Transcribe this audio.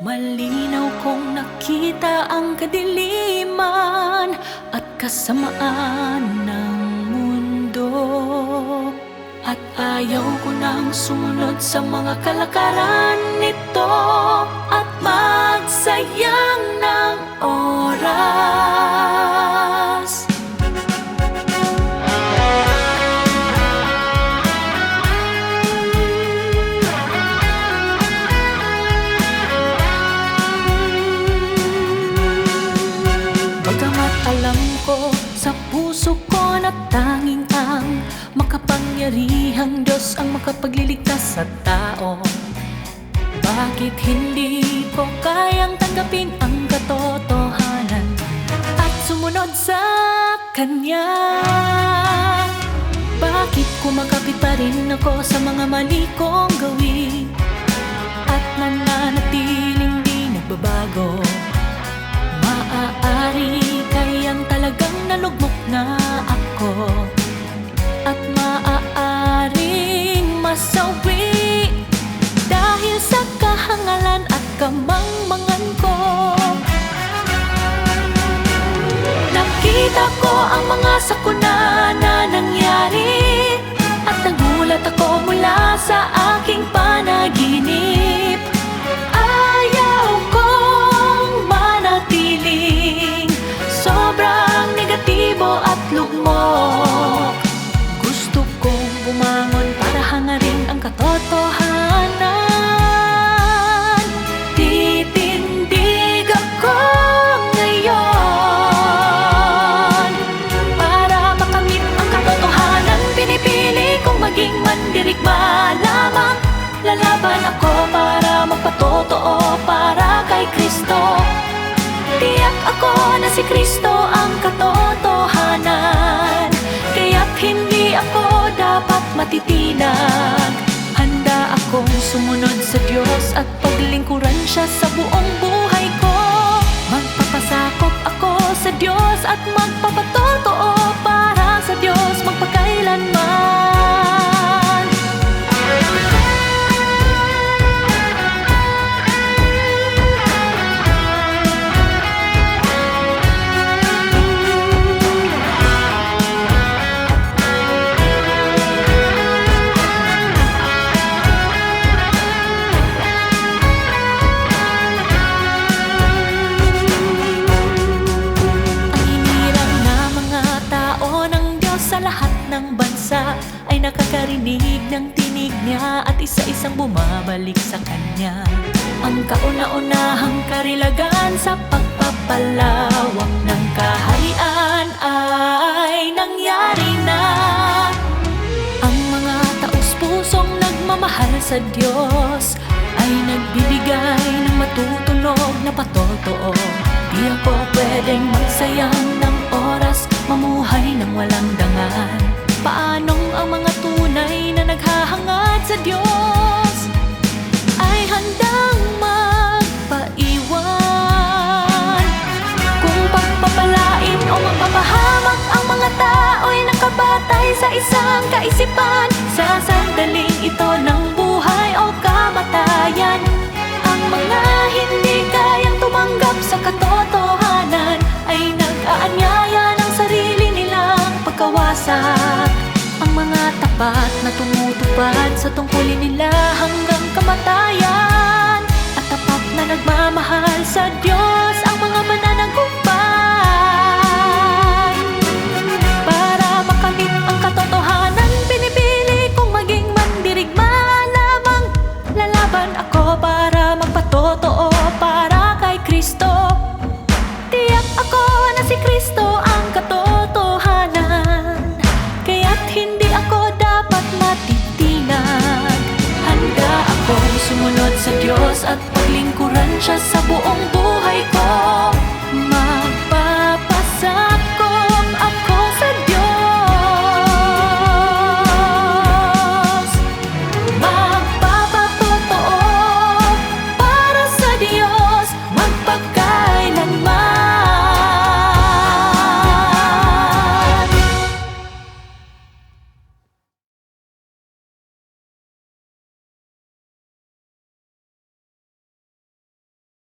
Malinaw kong nakita ang kadiliman at kasamaan ng mundo. At ayaw ko nang sumunod sa mga kalakaran nito makapangyarihang Diyos ang makapagliligtas sa tao Bakit hindi ko kayang tanggapin ang katotohanan at sumunod sa Kanya? Bakit kumakapit pa rin ako sa mga mali kong gawin at nananatiling di nagbabago? Bumangon para hangarin ang katotohanan. Titindig ako ngayon Para makamit ang katotohanan. Pinipili kong maging mandirigma lamang. Lalaban ako para magpatotoo para kay Kristo. Tiyak ako na si Kristo ang katotohanan matitinag Handa akong sumunod sa Diyos at paglingkuran siya sa buong buhay ko. Magpapasakop ako sa Diyos at magpapatotoo nakakarinig ng tinig niya at isa-isang bumabalik sa Kanya. Ang kauna-unahang karilagan sa pagpapalawak ng kaharian ay nangyari na. Ang mga taus-pusong nagmamahal sa Diyos ay nagbibigay ng matutunog tapat na tumutupad sa tungkulin nila hanggang kamatayan. At tapat na nagmamahal sa Diyos ang mga mananagumpay Para makamit ang katotohanan, pinipili kong maging mandirigma lamang. Lalaban ako para magpatotoo para kay Kristo. sa buong buhay